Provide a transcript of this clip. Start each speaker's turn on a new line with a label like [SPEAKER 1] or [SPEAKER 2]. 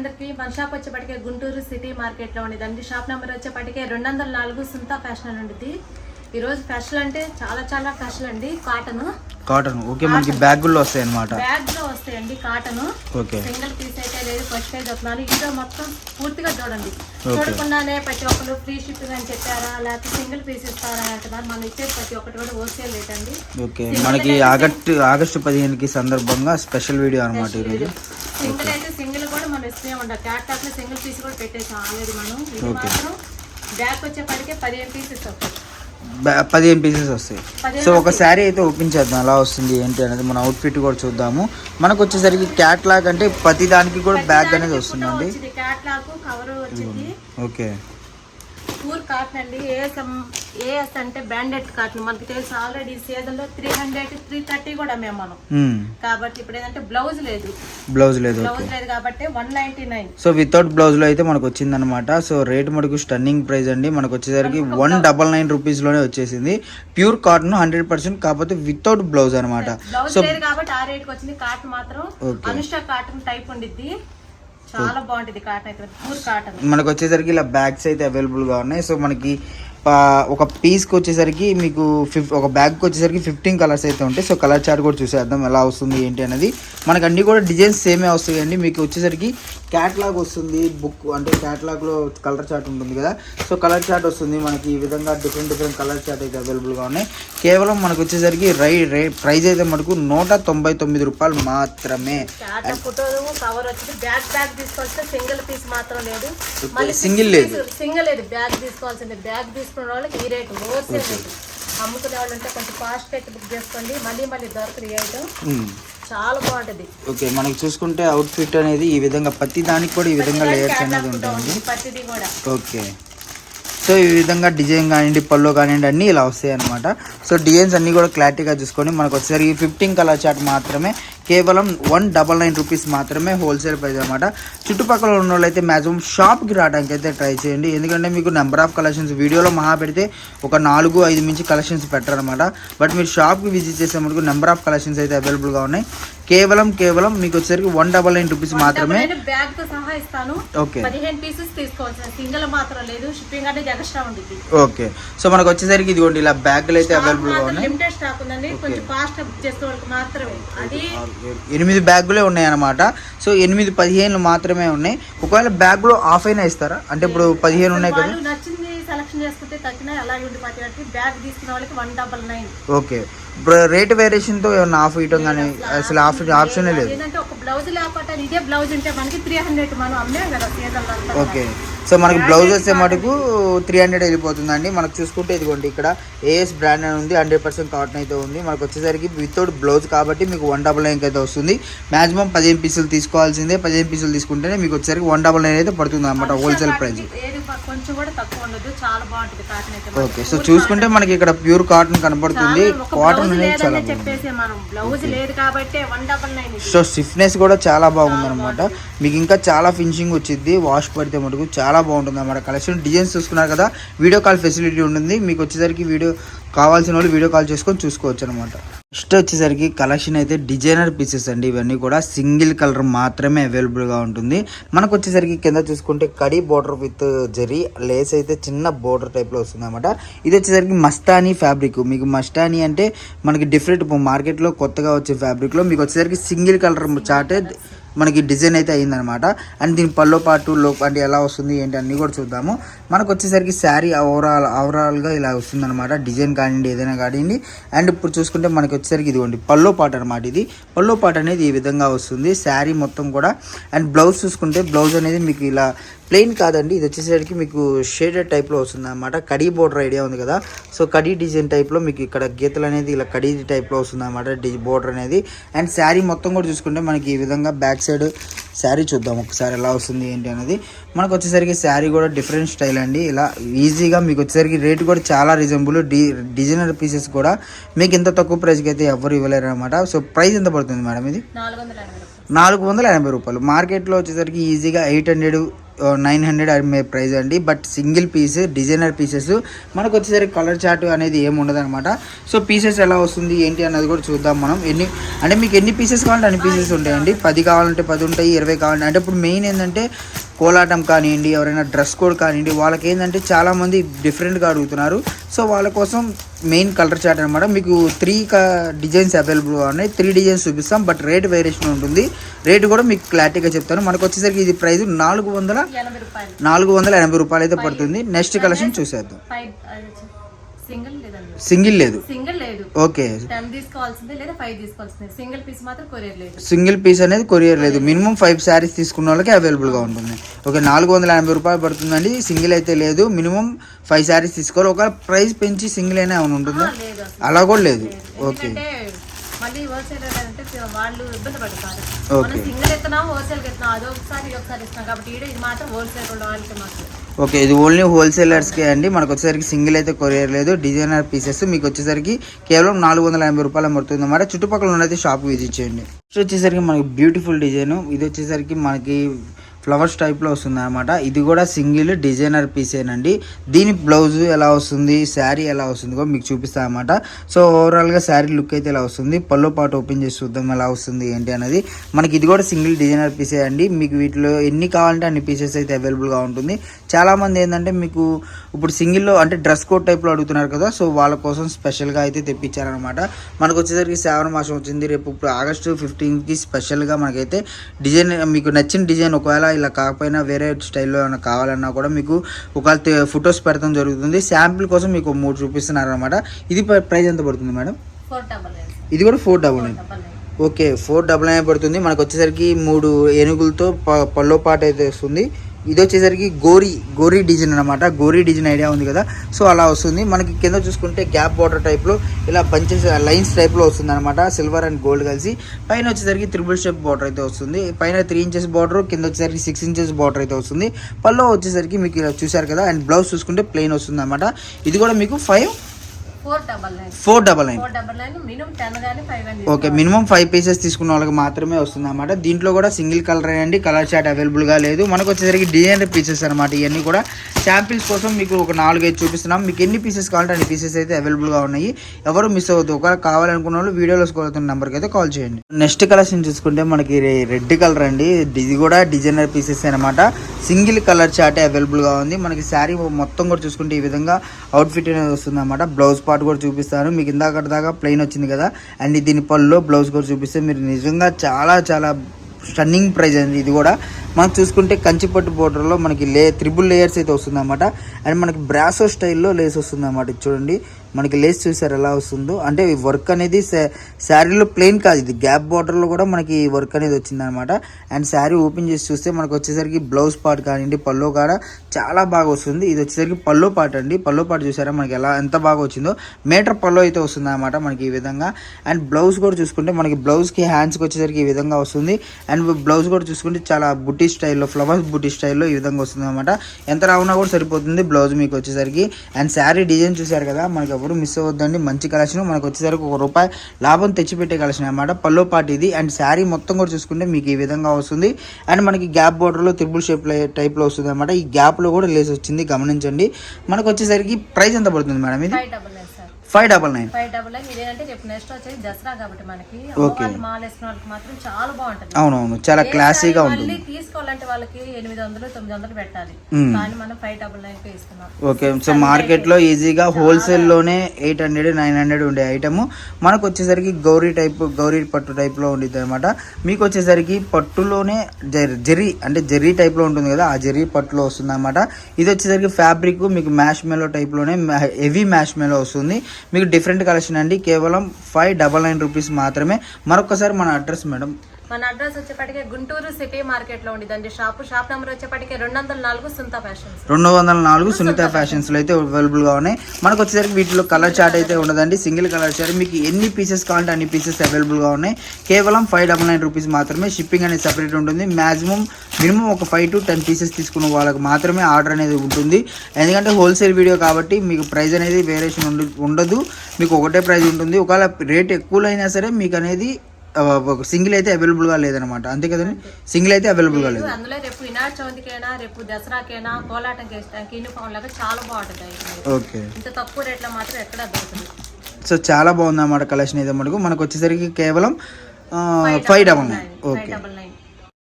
[SPEAKER 1] అందరికి మన shop వచ్చేపటికే Guntur city మార్కెట్లో ఉండేదండి షాప్ నెంబర్ వచ్చేపటికే రెండు వందల నాలుగు సుంతా ఫ్యాషన్ ఉండేది ఈ రోజు ఫ్యాషన్ అంటే చాలా చాలా ఫ్యాషన్ అండి. కాటన్.
[SPEAKER 2] కాటన్. ఓకే మనకి బ్యాగుల్లో వస్తాయి అనమాట
[SPEAKER 1] బ్యాగ్లో వస్తాయండి కాటన్.
[SPEAKER 2] ఓకే.
[SPEAKER 1] సింగిల్ పీస్ అయితే లేదు ఫస్ట్ పేజ్ వస్తున్నాను. ఇంకా మొత్తం పూర్తిగా చూడండి. చూడకుండానే ప్రతి ఒక్కరు ఫ్రీ షిప్పింగ్ అని చెప్పారా? లేకపోతే సింగిల్ పీస్ ఇస్తారా అంటున్నారు. మనం ఇచ్చేది ప్రతి ఒక్కటి కూడా హోల్సేల్ రేట్ అండి.
[SPEAKER 2] ఓకే. మనకి ఆగస్టు ఆగస్టు పదిహేనుకి సందర్భంగా స్పెషల్ వీడియో అనమాట ఈరోజు.
[SPEAKER 1] సింగిల్ అయితే సింగిల్ ఇస్తూనే ఉంటాం. క్యాట్ టాప్లో సింగిల్ పీస్ కూడా పెట్టేసాం ఆల్రెడీ మనం. ఇది మాత్రం బ్యాగ్ వచ్చేప్పటికే పదిహేను పీసెస్ వస్తాయి.
[SPEAKER 2] పదిహేను పీసెస్ వస్తాయి. సో ఒక శారీ అయితే ఓపెన్ చేద్దాం. ఎలా వస్తుంది ఏంటి అనేది మన అవుట్ఫిట్ కూడా చూద్దాము. మనకు వచ్చేసరికి క్యాట్ లాగ్ అంటే ప్రతి దానికి కూడా బ్యాగ్ అనేది వస్తుందండి. ఓకే
[SPEAKER 1] పూర్ కాటన్ అండి. ఏఎస్ఎం ఏఎస్ అంటే బ్రాండెడ్ కాటన్. మనకి తెలుసు ఆల్రెడీ సీజన్లో త్రీ హండ్రెడ్ త్రీ థర్టీ కూడా మేము మనం
[SPEAKER 2] మ్మ్.
[SPEAKER 1] కాబట్టి ఇప్పుడు ఏంటంటే బ్లౌజ్ లేదు.
[SPEAKER 2] బ్లౌజ్ లేదు
[SPEAKER 1] బ్లౌజ్ లేదు కాబట్టి one ninety nine
[SPEAKER 2] so without బ్లౌజ్లో అయితే మనకు వచ్చిందనమాట సో రేట్ మనకు స్టన్నింగ్ ప్రైస్ అండి. మనకు వచ్చేసరికి వన్ డబల్ నైన్ రూపీస్లోనే వచ్చేసింది. ప్యూర్ కాటన్ హండ్రెడ్ పర్సెంట్ కాకపోతే వితౌట్ బ్లౌజ్ అనమాట
[SPEAKER 1] బ్లౌజ్
[SPEAKER 2] సో
[SPEAKER 1] కాబట్టి ఆ రేట్ వచ్చింది. కాటన్ మాత్రం. అనుష్ట కాటన్ టైప్ ఉండిద్ది. చాలా బాగుంటుంది కాటన్ అయితే పూర్ కాటన్
[SPEAKER 2] మనకు వచ్చేసరికి ఇలా బ్యాగ్స్ అయితే అవైలబుల్గా ఉన్నాయి. సో మనకి ఒక పీస్కి వచ్చేసరికి మీకు ఫిఫ్ ఒక బ్యాగ్కి వచ్చేసరికి ఫిఫ్టీన్ కలర్స్ అయితే ఉంటాయి. సో కలర్ చార్ట్ కూడా చూసేద్దాం ఎలా వస్తుంది ఏంటి అనేది. మనకు అన్ని కూడా డిజైన్స్ సేమే వస్తాయండి. మీకు వచ్చేసరికి క్యాట్లాగ్ వస్తుంది బుక్ అంటే క్యాట్లాగ్లో కలర్ చార్ట్ ఉంటుంది కదా. సో కలర్ చార్ట్ వస్తుంది. మనకి ఈ విధంగా డిఫరెంట్ డిఫరెంట్ కలర్ చార్ట్ అయితే అవైలబుల్గా ఉన్నాయి. కేవలం మనకు వచ్చేసరికి రై రే ప్రైస్ అయితే మనకు నూట తొంభై తొమ్మిది రూపాయలు మాత్రమే.
[SPEAKER 1] సింగిల్ లేదు.
[SPEAKER 2] సింగిల్ లేదు.
[SPEAKER 1] సింగిల్ లేదు. బ్యాగ్ తీసుకోవాల్సింది. బ్యాగ్ తీసుకున్న వాళ్ళకి ఈ రేటు హోల్సేల్ రేటు అమ్ముకునే వాళ్ళు ఉంటే కొంచెం ఫాస్ట్ అయితే బుక్ చేసుకోండి. మళ్ళీ మళ్ళీ దొరకదు ఈ ఐటమ్. చాలా బాగుంటది.
[SPEAKER 2] ఓకే మనకి చూసుకుంటే అవుట్ఫిట్ అనేది ఈ విధంగా ప్రతి దానికి కూడా ఈ విధంగా లేయర్స్ అనేది ఉంటాయండి
[SPEAKER 1] ప్రతిదీ కూడా.
[SPEAKER 2] ఓకే. సో ఈ విధంగా డిజైన్ కానివ్వండి పళ్ళు కానివ్వండి అన్నీ ఇలా వస్తాయి అనమాట సో డిజైన్స్ అన్నీ కూడా క్లారిటీగా చూసుకొని మనకు వచ్చేసరికి ఫిఫ్టీన్ కలర్ చార్ట్ మాత్రమే కేవలం వన్ డబల్ నైన్ రూపీస్ మాత్రమే హోల్సేల్ ప్రైస్ అనమాట చుట్టుపక్కల ఉన్న వాళ్ళు అయితే మ్యాక్సిమం షాప్కి రావడానికి అయితే ట్రై చేయండి. ఎందుకంటే మీకు నెంబర్ ఆఫ్ కలెక్షన్స్ వీడియోలో మహా పెడితే ఒక నాలుగు ఐదు మించి కలెక్షన్స్ పెట్టారనమాట బట్ మీరు షాప్కి విజిట్ చేసే మటుకు నెంబర్ ఆఫ్ కలెక్షన్స్ అయితే అవైలబుల్గా ఉన్నాయి. కేవలం కేవలం మీకు వచ్చేసరికి వన్ డబల్ నైన్ రూపీస్ మాత్రమే.
[SPEAKER 1] బ్యాగ్తో సహా ఇస్తాను.
[SPEAKER 2] ఓకే.
[SPEAKER 1] పదిహేను పీసెస్ తీసుకోవాల్సిన సింగిల్ మాత్రం లేదు. షిప్పింగ్ అనేది ఎక్స్ట్రా ఉంటుంది
[SPEAKER 2] ఓకే. సో మనకు వచ్చేసరికి ఇదిగోండి ఇలా బ్యాగులు అయితే అవైలబుల్గా ఉన్నాయి
[SPEAKER 1] లిమిటెడ్ స్టాక్ ఉందండి. కొంచెం ఫాస్ట్ చేసే వాళ్ళకి మాత్రమే. అది
[SPEAKER 2] ఎనిమిది బ్యాగులే ఉన్నాయి అనమాట సో ఎనిమిది పదిహేను మాత్రమే ఉన్నాయి. ఒకవేళ బ్యాగ్లో ఆఫ్ అయినా ఇస్తారా? అంటే ఇప్పుడు పదిహేను ఉన్నాయి కదా.
[SPEAKER 1] నచ్చింది సెలక్షన్ చేసుకుంటే తగ్గిన అలాగే ఉండి పట్టి బ్యాగ్ తీసుకున్న వాళ్ళకి one double nine
[SPEAKER 2] okay. Rate వేరియేషన్తో ఏమన్నా ఆఫ్ ఇవ్వడం కానీ అసలు ఆఫ్ ఆప్షనే లేదు.
[SPEAKER 1] ఏంటంటే ఒక బ్లౌజ్ లేకపోతే ఇదే బ్లౌజ్ ఉంటే మనకి త్రీ హండ్రెడ్ మనం అమ్మాం కదా
[SPEAKER 2] ఓకే. సో మనకి బ్లౌజ్ వచ్చే మటుకు త్రీ హండ్రెడ్ వెళ్ళిపోతుందండి. మనకు చూసుకుంటే ఇదిగోండి ఇక్కడ ఏఎస్ బ్రాండ్ అని ఉంది హండ్రెడ్ పర్సెంట్ కాటన్ అయితే ఉంది. మనకు వచ్చేసరికి వితౌట్ బ్లౌజ్ కాబట్టి మీకు వన్ డబల్ నైన్కి అయితే వస్తుంది. మాక్సిమం పదిహేను పీసులు తీసుకోవాల్సిందే. పదిహేను పీసులు తీసుకుంటేనే మీకు వచ్చేసరికి వన్ డబల్ నైన్ అయితే పడుతుంది అనమాట హోల్సేల్ ప్రైస్
[SPEAKER 1] కొంచెం కూడా తక్కువ ఉండదు. చాలా బాగుంటుంది కాటన్ అయితే
[SPEAKER 2] ఓకే. సో చూసుకుంటే మనకి ఇక్కడ ప్యూర్ కాటన్ కనబడుతుంది కాటన్ అనేది చాలా
[SPEAKER 1] లేదనే
[SPEAKER 2] బాగుంది.
[SPEAKER 1] చెప్పేసి మనం బ్లౌజ్ లేదు కాబట్టి వన్ డబల్ నైన్ ఇది
[SPEAKER 2] సో స్టిఫ్నెస్ కూడా చాలా బాగుందనమాట మీకు ఇంకా చాలా ఫినిషింగ్ వచ్చింది వాష్ పడితే మటుకు చాలా బాగుంటుంది అన్నమాట. కలెక్షన్ డిజైన్స్ చూసుకున్నారు కదా వీడియో కాల్ ఫెసిలిటీ ఉంటుంది. మీకు వచ్చేసరికి వీడియో కావాల్సిన వాళ్ళు వీడియో కాల్ చేసుకొని చూసుకోవచ్చు అనమాట నెక్స్ట్ వచ్చేసరికి కలెక్షన్ అయితే డిజైనర్ పీసెస్ అండి. ఇవన్నీ కూడా సింగిల్ కలర్ మాత్రమే అవైలబుల్గా ఉంటుంది. మనకు వచ్చేసరికి కింద చూసుకుంటే కడి బోర్డర్ విత్ జరీ లేస్ అయితే చిన్న బోర్డర్ టైప్లో వస్తుంది అనమాట ఇది వచ్చేసరికి మస్తానీ ఫ్యాబ్రిక్ మీకు మస్తానీ అంటే మనకి డిఫరెంట్ మార్కెట్లో కొత్తగా వచ్చే ఫ్యాబ్రిక్లో మీకు వచ్చేసరికి సింగిల్ కలర్ చాటే మనకి డిజైన్ అయితే అయిందనమాట అండ్ దీని పల్లో పాటు లో అంటే ఎలా వస్తుంది ఏంటి అన్నీ కూడా చూద్దాము. మనకు వచ్చేసరికి శారీ ఓవరాల్ ఓవరాల్గా ఇలా వస్తుందన్నమాట. డిజైన్ కానివ్వండి ఏదైనా కానివ్వండి. అండ్ ఇప్పుడు చూసుకుంటే మనకి వచ్చేసరికి ఇదిగోండి పల్లో పాట అనమాట ఇది. పల్లో పాట అనేది ఈ విధంగా వస్తుంది శారీ మొత్తం కూడా. అండ్ బ్లౌజ్ చూసుకుంటే బ్లౌజ్ అనేది మీకు ఇలా ప్లెయిన్ కాదండి. ఇది వచ్చేసరికి మీకు షేడెడ్ టైప్లో వస్తుంది అనమాట కడీ బోర్డర్ ఐడియా ఉంది కదా. సో కడీ డిజైన్ టైప్లో మీకు ఇక్కడ గీతలు అనేది ఇలా కడీ టైప్లో వస్తుంది అనమాట డి బోర్డర్ అనేది. అండ్ శారీ మొత్తం కూడా చూసుకుంటే మనకి ఈ విధంగా బ్యాక్ சைடு శారీ చూద్దాం ఒకసారి ఎలా వస్తుంది ఏంటి అనేది. మనకు వచ్చేసరికి శారీ కూడా డిఫరెంట్ స్టైల్ అండి. ఇలా ఈజీగా మీకు వచ్చేసరికి రేట్ కూడా చాలా రీజనబుల్ డి డిజైనర్ పీసెస్ కూడా మీకు ఇంత తక్కువ ప్రైస్కి అయితే ఎవరు ఇవ్వలేరు అనమాట సో ప్రైస్ ఎంత పడుతుంది మేడం ఇది?
[SPEAKER 1] నాలుగు వందల ఎనభై రూపాయలు.
[SPEAKER 2] మార్కెట్లో వచ్చేసరికి ఈజీగా ఎయిట్ హండ్రెడ్ నైన్ హండ్రెడ్ అమ్మే ప్రైస్ అండి. But single piece designer pieces మనకు వచ్చేసరికి కలర్ చార్ట్ అనేది ఏమి ఉండదు అనమాట సో పీసెస్ ఎలా వస్తుంది ఏంటి అన్నది కూడా చూద్దాం మనం. ఎన్ని అంటే మీకు ఎన్ని పీసెస్ కావాలంటే అన్ని పీసెస్ ఉంటాయండి. పది కావాలంటే పది ఉంటాయి ఇరవై కావాలంటే అంటే ఇప్పుడు మెయిన్ ఏంటంటే కోలాటం కానివ్వండి ఎవరైనా డ్రెస్ కోడ్ కానివ్వండి వాళ్ళకి ఏంటంటే చాలామంది డిఫరెంట్గా అడుగుతున్నారు. సో వాళ్ళ కోసం మెయిన్ కలర్ చార్ట్ అనమాట మీకు త్రీ డిజైన్స్ అవైలబుల్ ఉన్నాయి. త్రీ డిజైన్స్ చూపిస్తాం బట్ రేట్ వేరియేషన్ ఉంటుంది. రేట్ కూడా మీకు క్లారిటీగా చెప్తాను. మనకు వచ్చేసరికి ఇది ప్రైస్ నాలుగు వందల నాలుగు వందల ఎనభై రూపాయలు అయితే పడుతుంది. నెక్స్ట్ కలెక్షన్ చూసేద్దాం.
[SPEAKER 1] సింగిల్
[SPEAKER 2] లేదు
[SPEAKER 1] సింగిల్ లేదు.
[SPEAKER 2] ఓకే.
[SPEAKER 1] టెన్ తీసుకోవాల్సిందే లేదా ఫైవ్ తీసుకోవాల్సిందే? సింగిల్ పీస్ మాత్రం కొరియర్ లేదు.
[SPEAKER 2] సింగిల్ పీస్ అనేది కొరియర్ లేదు. మినిమం ఫైవ్ శారీస్ తీసుకున్న వాళ్ళకి అవైలబుల్గా ఉంటుంది. ఓకే నాలుగు వందల ఎనభై రూపాయలు పడుతుందండి. సింగిల్ అయితే లేదు. మినిమం ఫైవ్ శారీస్ తీసుకోవాలి. ఒక ప్రైస్ పెంచి సింగిల్ అయినా ఏమైనా ఉంటుందా? అలా కూడా లేదు. ఓకే.
[SPEAKER 1] మళ్ళీ హోల్సేల్ అంటే వాళ్ళు ఇబ్బంది పడతారు. మనం సింగిల్ ఎత్తున్నాం హోల్సేల్ ఎత్తున్నాం అది ఒకసారి ఇస్తున్నాం కాబట్టి ఇది మాత్రం హోల్సేల్ వాళ్ళకి మాత్రం
[SPEAKER 2] ఓకే ఇది ఓన్లీ హోల్సేలర్స్కే అండి. మనకు వచ్చేసరికి సింగిల్ అయితే కొరియర్ లేదు డిజైనర్ పీసెస్ మీకు వచ్చేసరికి కేవలం నాలుగు వందల ఎనభై రూపాయలు పడుతుంది అన్నమాట. చుట్టుపక్కల ఉన్నది షాప్ విజిట్ చేయండి. నెక్స్ట్ వచ్చేసరికి మనకి బ్యూటిఫుల్ డిజైన్ ఇది వచ్చేసరికి మనకి ఫ్లవర్స్ టైప్లో వస్తుంది అనమాట ఇది కూడా సింగిల్ డిజైనర్ పీసేనండి దీని బ్లౌజ్ ఎలా వస్తుంది శారీ ఎలా వస్తుంది కూడా మీకు చూపిస్తాను అనమాట సో ఓవరాల్గా శారీ లుక్ అయితే ఇలా వస్తుంది పళ్ళు పాటు ఓపెన్ చేసి చూద్దాం ఎలా వస్తుంది ఏంటి అనేది. మనకి ఇది కూడా సింగిల్ డిజైనర్ పీసే అండి. మీకు వీటిలో ఎన్ని కావాలంటే అన్ని పీసెస్ అయితే అవైలబుల్గా ఉంటుంది. చాలామంది ఏంటంటే మీకు ఇప్పుడు సింగిల్లో అంటే డ్రెస్ కోడ్ టైప్లో అడుగుతున్నారు కదా సో వాళ్ళ కోసం స్పెషల్గా అయితే తెప్పించారనమాట మనకు వచ్చేసరికి శ్రావణ మాసం వచ్చింది. రేపు ఇప్పుడు ఆగస్టు ఫిఫ్టీన్కి స్పెషల్గా మనకైతే డిజైన్ మీకు నచ్చిన డిజైన్ ఒకవేళ ఇలా కాకపోయినా వేరే స్టైల్లో ఏమైనా కావాలన్నా కూడా మీకు ఒకవేళ ఫొటోస్ పెడతాం జరుగుతుంది. శాంపిల్ కోసం మీకు మూడు చూపిస్తున్నారు అనమాట ఇది ప్రైస్ ఎంత పడుతుంది మేడం? ఇది కూడా four double nine. Okay four double nine పడుతుంది. మనకు వచ్చేసరికి మూడు ఏనుగులతో ప పల్లో పాట అయితే వస్తుంది. ఇది వచ్చేసరికి గోరీ గోరీ డిజైన్ అనమాట గోరీ డిజైన్ ఐడియా ఉంది కదా. సో అలా వస్తుంది. మనకి కింద చూసుకుంటే గ్యాప్ బార్డర్ టైప్లో ఇలా బంచెస్ లైన్స్ టైప్లో వస్తుంది అనమాట సిల్వర్ అండ్ గోల్డ్ కలిసి. పైన వచ్చేసరికి త్రిబుల్ షేప్ బార్డర్ అయితే వస్తుంది. పైన త్రీ ఇంచెస్ బార్డర్ కింద వచ్చేసరికి సిక్స్ ఇంచెస్ బార్డర్ అయితే వస్తుంది. పల్లో వచ్చేసరికి మీకు ఇలా చూసారు కదా. అండ్ బ్లౌజ్ చూసుకుంటే ప్లెయిన్ వస్తుంది అనమాట ఇది కూడా మీకు five
[SPEAKER 1] four double nine.
[SPEAKER 2] Okay minimum five pieces తీసుకున్న వాళ్ళకి మాత్రమే వస్తుంది అనమాట దీంట్లో కూడా సింగిల్ కలర్ అండి కలర్ చార్ట్ అవైలబుల్గా లేదు. మనకు వచ్చేసరికి డిజైనర్ పీసెస్ అనమాట ఇవన్నీ కూడా. శాంపిల్స్ కోసం మీకు ఒక నాలుగైదు చూపిస్తున్నాం. మీకు ఎన్ని పీసెస్ కావాలంటే అన్ని పీసెస్ అయితే అవైలబుల్గా ఉన్నాయి. ఎవరు మిస్ అవ్వద్దు. ఒకవేళ కావాలనుకున్న వాళ్ళు వీడియోలో స్కోరుతున్న నెంబర్కి అయితే కాల్ చేయండి. నెక్స్ట్ కలెక్షన్ చూసుకుంటే మనకి రెడ్ కలర్ అండి. ఇది కూడా డిజైనర్ పీసెస్ అనమాట సింగిల్ కలర్ చార్టే అవైలబుల్గా ఉంది. మనకి శారీ మొత్తం కూడా చూసుకుంటే ఈ విధంగా అవుట్ఫిట్ అనేది వస్తుంది అనమాట బ్లౌజ్ పార్ట్ కూడా చూపిస్తాను మీకు ఇందాక దాకా ప్లెయిన్ వచ్చింది కదా? అండ్ దీని పళ్ళులో బ్లౌజ్ కూడా చూపిస్తే మీరు నిజంగా చాలా చాలా స్టన్నింగ్ ప్రైజ్ అండి. ఇది కూడా మనం చూసుకుంటే కంచిపట్టు బోర్డర్లో మనకి లే త్రిబుల్ లేయర్స్ అయితే వస్తుందన్నమాట. అండ్ మనకి బ్రాసో స్టైల్లో లేస్ వస్తుందన్నమాట. చూడండి. మనకి లేస్ చూసారు ఎలా వస్తుందో. అంటే ఈ వర్క్ అనేది శారీలో ప్లెయిన్ కాదు. ఇది గ్యాప్ బార్డర్లో కూడా మనకి వర్క్ అనేది వచ్చిందనమాట. అండ్ శారీ ఓపెన్ చేసి చూస్తే మనకు వచ్చేసరికి బ్లౌజ్ పార్ట్ కానివ్వండి పల్లో కాడ చాలా బాగా వస్తుంది. ఇది వచ్చేసరికి పల్లో పార్ట్ అండి. పల్లో పార్ట్ చూసారా? మనకి ఎలా ఎంత బాగా వచ్చిందో. మీటర్ పల్లో అయితే వస్తుంది అనమాట మనకి ఈ విధంగా. అండ్ బ్లౌజ్ కూడా చూసుకుంటే మనకి బ్లౌజ్కి హ్యాండ్స్కి వచ్చేసరికి ఈ విధంగా వస్తుంది. అండ్ బ్లౌజ్ కూడా చూసుకుంటే చాలా బుట్టి స్టైల్లో ఫ్లవర్స్ బుట్టి స్టైల్లో ఈ విధంగా వస్తుంది అనమాట ఎంత రావునా కూడా సరిపోతుంది బ్లౌజ్ మీకు వచ్చేసరికి. అండ్ శారీ డిజైన్ చూసారు కదా? మనకి ఎవరు మిస్ అవ్వద్దండి. మంచి కలెక్షన్. మనకు వచ్చేసరికి ఒక రూపాయి లాభం తెచ్చిపెట్టే కలెక్షన్ అనమాట పల్లో పాటు ఇది. అండ్ శారీ మొత్తం కూడా చూసుకుంటే మీకు ఈ విధంగా వస్తుంది. అండ్ మనకి గ్యాప్ బోర్డర్లో త్రిబుల్ షేప్ టైప్లో వస్తుంది అనమాట ఈ గ్యాప్లో కూడా లేస్ వచ్చింది. గమనించండి. మనకు వచ్చేసరికి ప్రైస్ ఎంత పడుతుంది మేడం ఇది?
[SPEAKER 1] Five double nine
[SPEAKER 2] five double nine
[SPEAKER 1] ఇదేంటే రేపు నెక్స్ట్ వచ్చేది దసరా కాబట్టి మనకి. వాళ్ళు మాల వేసిన వాళ్ళకి మాత్రం చాలా బాగుంటుంది.
[SPEAKER 2] అవునవును. చాలా క్లాసీగా ఉంటుంది.
[SPEAKER 1] తీసుకోవాలంటే వాళ్ళకి ఎనిమిది వందలు తొమ్మిది వందలు పెట్టాలి. కానీ మనం ఫైవ్ డబల్ నైన్కి ఇస్తున్నాం.
[SPEAKER 2] ఓకే సో మార్కెట్లో ఈజీగా హోల్సేల్లోనే ఎయిట్ హండ్రెడ్ నైన్ హండ్రెడ్ ఉండే ఐటమ్ మనకు వచ్చేసరికి గౌరీ టైప్ గౌరీ పట్టు టైప్లో ఉండిద్ది అనమాట మీకు వచ్చేసరికి పట్టులోనే జెర్ జెర్రీ అంటే జెర్రీ టైప్లో ఉంటుంది కదా ఆ జెర్రీ పట్టులో వస్తుంది అనమాట ఇది వచ్చేసరికి ఫ్యాబ్రిక్ మీకు మ్యాష్ మెలో టైప్లోనే హెవీ మ్యాష్ మెలో వస్తుంది. మీకు డిఫరెంట్ కలెక్షన్ అండి. కేవలం ఫైవ్ డబల్ నైన్ రూపీస్ మాత్రమే. మరొకసారి మన అడ్రస్ మేడం
[SPEAKER 1] మన అడ్రస్ వచ్చేప్పటికే గుంటూరు సిటీ మార్కెట్లో ఉండిద్దండి షాప్ షాప్ నెంబర్ వచ్చేప్పటికే రెండు వందల నాలుగు సుంత ఫ్యాషన్స్.
[SPEAKER 2] రెండు వందల నాలుగు సునీత ఫ్యాషన్స్లో అయితే అవైలబుల్గా ఉన్నాయి. మనకు వచ్చేసరికి వీటిలో కలర్ చార్ట్ అయితే ఉండదండి. సింగిల్ కలర్ చార్ట్ మీకు ఎన్ని పీసెస్ కావాలంటే అన్ని పీసెస్ అవైలబుల్గా ఉన్నాయి. కేవలం ఫైవ్ డబల్ నైన్ రూపీస్ మాత్రమే షిప్పింగ్ అనేది సపరేట్ ఉంటుంది. మాక్సిమం మినిమం ఒక ఫైవ్ టు టెన్ పీసెస్ తీసుకున్న వాళ్ళకి మాత్రమే ఆర్డర్ అనేది ఉంటుంది. ఎందుకంటే హోల్సేల్ వీడియో కాబట్టి మీకు ప్రైస్ అనేది వేరియేషన్ ఉండదు. మీకు ఒకటే ప్రైస్ ఉంటుంది. ఒకవేళ రేట్ ఎక్కువైనా అయినా సరే మీకు అనేది సింగిల్ అయితే అవైలబుల్గా లేదనమాట అంతే కదండి సింగిల్ అయితే అవైలబుల్గా లేదు
[SPEAKER 1] అందులో రేపు వినాయక చవితికైనా రేపు దసరాకైనా కోలాటంకి వేసడానికి యూనిఫామ్ లాగా చాలా బాగుంటుంది.
[SPEAKER 2] ఓకే.
[SPEAKER 1] ఇంత తక్కువ రేట్లో మాత్రం ఎక్కడ దొరకదు.
[SPEAKER 2] సో చాలా బాగుంది అన్నమాట కలెక్షన్ అయితే మటుకు. మనకు వచ్చేసరికి కేవలం ఫైవ్ డబల్ నైన్. ఓకే.